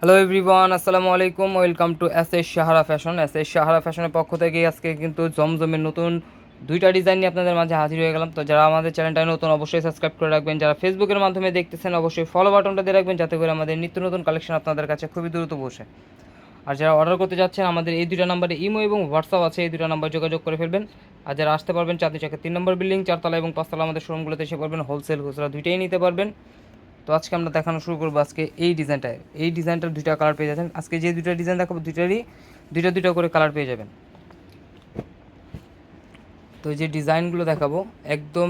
Hello everyone আসসালামু আলাইকুম welcome to S S Sahara fashion S S Sahara ফ্যাশনের পক্ষ থেকে আজকে কিন্তু জমজমের নতুন দুইটা ডিজাইন নিয়ে আপনাদের মাঝে হাজির হয়ে গেলাম। তো যারা আমাদের চ্যানেলটা নতুন, অবশ্যই সাবস্ক্রাইব করে রাখবেন। যারা ফেসবুকের মাধ্যমে দেখতেছেন, অবশ্যই ফলো বাটনটা দিয়ে রাখবেন যাতে করে আমাদের নিত্য নতুন কালেকশন আপনাদের কাছে খুবই দ্রুত বসে আর যারা অর্ডার করতে যাচ্ছেন, আমাদের এই দুইটা নাম্বারে ইমো এবং হোয়াটসঅ্যাপ আছে, এই দুটো নাম্বার যোগাযোগ করে ফেলবেন। আর যারা আসতে পারবেন, চাঁদনি চাকের তিন নম্বর বিল্ডিং চারতলা এবং পাঁচতলা আমাদের শোরুমগুলোতে এসে পারবেন। হোলসেল খুচরা দুইটাই নিতে পারবেন। তো আজকে আমরা দেখানো শুরু করব আজকে এই ডিজাইনটা। এই ডিজাইনটার দুইটা কালার পেয়ে যাচ্ছেন। আজকে যে দুইটা ডিজাইন দেখাবো, দুইটারই, দুইটা দুইটা করে কালার পেয়ে যাবেন। তো যে ডিজাইনগুলো দেখাবো, একদম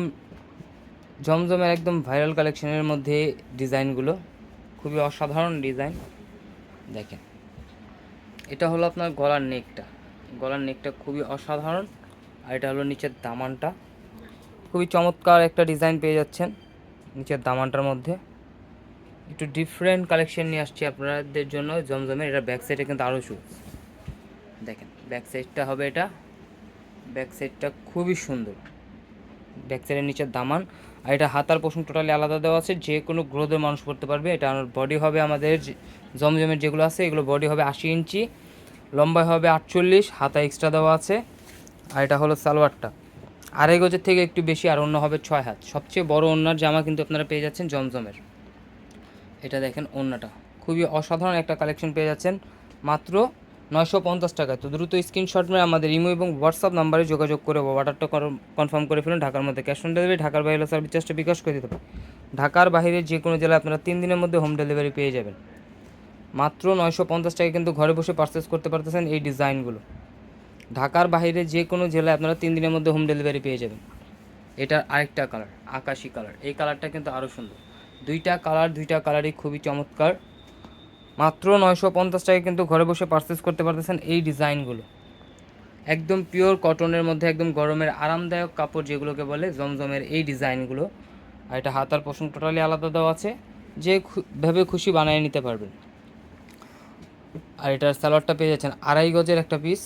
জমজমের, একদম ভাইরাল কালেকশনের মধ্যে ডিজাইনগুলো। খুবই অসাধারণ ডিজাইন। দেখেন, এটা হলো আপনার গলার নেকটা। গলার নেকটা খুবই অসাধারণ। আর এটা হলো নিচের দামানটা। খুবই চমৎকার একটা ডিজাইন পেয়ে যাচ্ছেন নিচের দামানটার মধ্যে। একটু ডিফারেন্ট কালেকশন নিয়ে আসছি আপনাদের জন্য, জমজমের। এটা ব্যাক সাইডে কিন্তু আরও শুজ দেখেন ব্যাক সাইডটা হবে এটা। ব্যাক সাইডটা খুবই সুন্দর। ব্যাক সাইডের নিচের দামান। আর এটা হাতার পোষণ টোটালি আলাদা দেওয়া আছে। যে কোনো গ্রোথের মানুষ পড়তে পারবে। এটা আমার বডি হবে আমাদের জমজমের যেগুলো আছে, এগুলো বডি হবে আশি ইঞ্চি। লম্বায় হবে আটচল্লিশ। হাতা এক্সট্রা দেওয়া আছে। আর এটা হলো সালোয়ারটা। আড়াই গজের থেকে একটু বেশি, আর অন্য হবে ছয় হাত। সবচেয়ে বড় ওনার জামা কিন্তু আপনারা পেয়ে যাচ্ছেন জমজমের। এটা দেখেন ওন্নাটা খুবই অসাধারণ একটা কালেকশন পেয়ে যাচ্ছেন। মাত্র নয়শো পঞ্চাশ টাকায় তো দ্রুত স্ক্রিনশট মেরে আমাদের ইমো এবং হোয়াটসঅ্যাপ নাম্বারে যোগাযোগ করে অর্ডারটা কনফার্ম করে ফেলুন ঢাকার মধ্যে। ক্যাশ অন ডেলিভারি ঢাকার বাইরে সার্ভিস চার্জটা বিকাশ করে দিতে হবে ঢাকার বাইরে যে কোনো জেলায় আপনারা তিন দিনের মধ্যে হোম ডেলিভারি পেয়ে যাবেন। মাত্র নয়শো পঞ্চাশ টাকায় কিন্তু ঘরে বসে পারচেস করতে পারতেছেন এই ডিজাইনগুলো। ঢাকার বাইরে যে কোনো জেলায় আপনারা তিন দিনের মধ্যে হোম ডেলিভারি পেয়ে যাবেন। এটার আরেকটা কালার আকাশি কালার এই কালারটা কিন্তু আরও সুন্দর। দুইটা কালার, দুইটা কালারই খুবই চমৎকার। মাত্র নয়শো পঞ্চাশ টাকায় কিন্তু ঘরে বসে পারচেস করতে পারতেছেন এই ডিজাইনগুলো। একদম পিওর কটনের মধ্যে একদম গরমের আরামদায়ক কাপড় যেগুলোকে বলে জমজমের এই ডিজাইনগুলো। আর এটা হাতার পোষণ টোটালি আলাদা দেওয়া আছে। যে ভাবে খুশি বানিয়ে নিতে পারবেন। আর এটার সালোয়ারটা পেয়ে যাচ্ছেন আড়াই গজের একটা পিস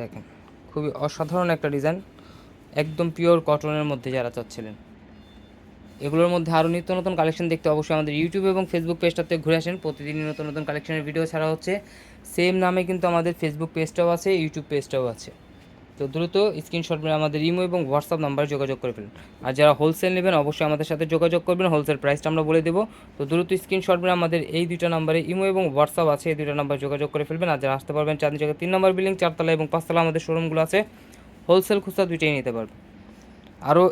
দেখেন, খুবই অসাধারণ একটা ডিজাইন। একদম পিওর কটনের মধ্যে যারা চাচ্ছিলেন। এগুলোর মধ্যে আরও নিত্য নতুন কালেকশন দেখতে অবশ্যই আমাদের ইউটিউব এবং ফেসবুক পেজটাতে ঘুরে আসেন। প্রতিদিনই নতুন নতুন কালেকশনের ভিডিও ছাড়া হচ্ছে সেম নামে কিন্তু আমাদের ফেসবুক পেজটাও আছে ইউটিউব পেজটাও আছে। তো দ্রুত স্ক্রিনশট মেরে আমাদের ইমো এবং হোয়াটসঅ্যাপ নাম্বারে যোগাযোগ করে ফেলুন। আর যারা হোলসেল নেবেন, অবশ্যই আমাদের সাথে যোগাযোগ করবেন। হোলসেল প্রাইসটা আমরা বলে দেবো। তো দ্রুত স্ক্রিনশট মেরে আমাদের এই দুইটা নাম্বারে ইমো এবং হোয়াটসঅ্যাপ আছে, এই দুইটা নাম্বার যোগাযোগ করে ফেলবেন। আর যারা আসতে পারবেন চাঁদনি জায়গায় তিন নম্বর বিল্ডিং চারতলা এবং পাঁচতলা আমাদের শোরুমগুলো আছে হোলসেল খুচরা দুইটাই নিতে পারবেন। আরও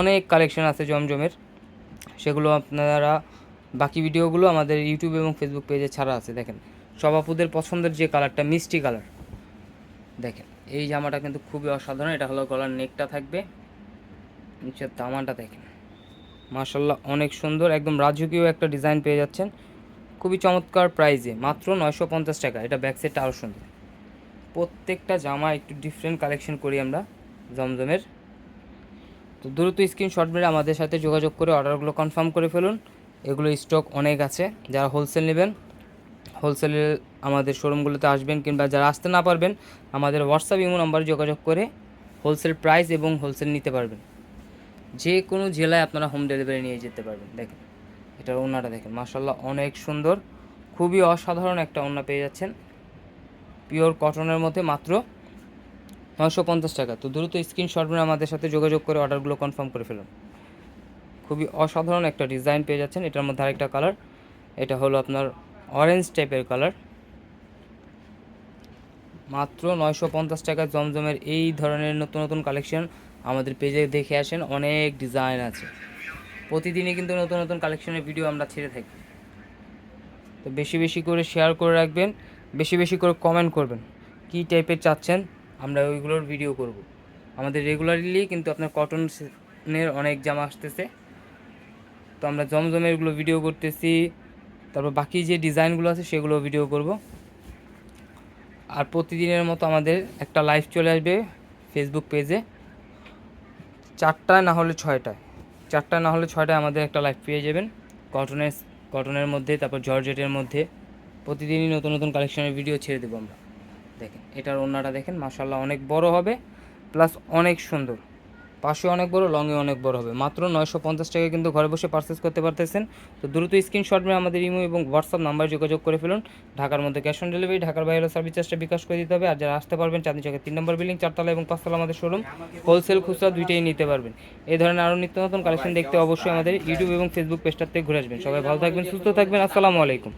অনেক কালেকশন আছে জমজমের। সেগুলো আপনারা, বাকি ভিডিওগুলো আমাদের ইউটিউব এবং ফেসবুক পেজে ছাড়া আছে, দেখেন। সব আপুদের পছন্দের যে কালারটা, মিষ্টি কালার, দেখেন। এই জামাটা কিন্তু খুবই অসাধারণ, এটা হলো গলার নেকটা থাকবে, নিচের দামানটা দেখেন। মার্শাল্লাহ অনেক সুন্দর, একদম রাজকীয় একটা ডিজাইন পেয়ে যাচ্ছেন। খুবই চমৎকার প্রাইজে মাত্র নয়শো পঞ্চাশ টাকা, এটা ব্যাক সেটটা আরও সুন্দর। প্রত্যেকটা জামা একটু ডিফারেন্ট কালেকশন করি আমরা, জমজমের। তো দ্রুত স্ক্রিনশট মেরে আমাদের সাথে যোগাযোগ করে অর্ডারগুলো কনফার্ম করে ফেলুন। এগুলো স্টক অনেক আছে, যারা হোলসেল নেবেন হোলসেলে আমাদের শোরুমগুলোতে আসবেন কিংবা যারা আসতে না পারবেন, আমাদের হোয়াটসঅ্যাপ ইমো নাম্বারে যোগাযোগ করে হোলসেল প্রাইস এবং হোলসেল নিতে পারবেন। যে কোনো জেলায় আপনারা হোম ডেলিভারি নিয়ে যেতে পারবেন, দেখেন, এটার ওনাটা দেখেন মাসাল্লাহ অনেক সুন্দর, খুবই অসাধারণ একটা ওনা পেয়ে যাচ্ছেন। পিওর কটনের মধ্যে মাত্র নয়শো পঞ্চাশ টাকা। তো দ্রুত স্ক্রিনশট মেরে আমাদের সাথে যোগাযোগ করে অর্ডারগুলো কনফার্ম করে ফেলুন। খুবই অসাধারণ একটা ডিজাইন পেয়ে যাচ্ছেন। এটার মধ্যে আরেকটা কালার এটা হলো আপনার অরেঞ্জ টাইপের কালার মাত্র নয়শো পঞ্চাশ টাকা জমজমের এই ধরনের নতুন নতুন কালেকশন আমাদের পেজে দেখে আসেন। অনেক ডিজাইন আছে। প্রতিদিনই কিন্তু নতুন নতুন কালেকশনের ভিডিও আমরা ছেড়ে থাকি। তো বেশি বেশি করে শেয়ার করে রাখবেন, বেশি বেশি করে কমেন্ট করবেন। কী টাইপের চাচ্ছেন? আমরা ওইগুলোর ভিডিও করব। আমাদের রেগুলারলি কিন্তু আপনার কটনের অনেক জামা আসতেছে। তো আমরা জমজমেরগুলো ভিডিও করতেছি। তারপর বাকি যে ডিজাইনগুলো আছে সেগুলো ভিডিও করব। আর প্রতিদিনের মতো আমাদের একটা লাইভ চলে আসবে ফেসবুক পেজে চারটায় না হলে ছয়টায় চারটায় না হলে ছয়টায় আমাদের একটা লাইভ পেয়ে যাবেন। কটনের কটনের মধ্যে, তারপর জর্জেটের মধ্যে। প্রতিদিনই নতুন নতুন কালেকশনের ভিডিও ছেড়ে দেবো আমরা। দেখেন, এটার ওড়নাটা দেখেন মাসাল্লাহ অনেক বড় হবে প্লাস অনেক সুন্দর। পাশে অনেক বড় লংয়ে অনেক বড় হবে। মাত্র নয়শো পঞ্চাশ টাকায় কিন্তু ঘরে বসে পারচেস করতে পারতেছেন। তো দ্রুত স্ক্রিনশট নিয়ে আমাদের ইমো এবং হোয়াটসঅ্যাপ নাম্বার যোগাযোগ করে ফেলুন। ঢাকার মধ্যে ক্যাশ অন ডেলিভারি ঢাকার বাইরে সার্ভিস চার্জটা বিকাশ করে দিতে হবে। আর যারা আসতে পারবেন, চাঁদনি চকের তিন নম্বর বিল্ডিং চারতলা এবং পাঁচতলা আমাদের শোরুম হোলসেল খুচরা দুইটাই নিতে পারবেন। এই ধরনের আরও নিত্য নতুন কালেকশন দেখতে অবশ্যই আমাদের ইউটিউব এবং ফেসবুক পেজটাতে ঘুরে আসবেন। সবাই ভালো থাকবেন, সুস্থ থাকবেন। আসসালামু আলাইকুম।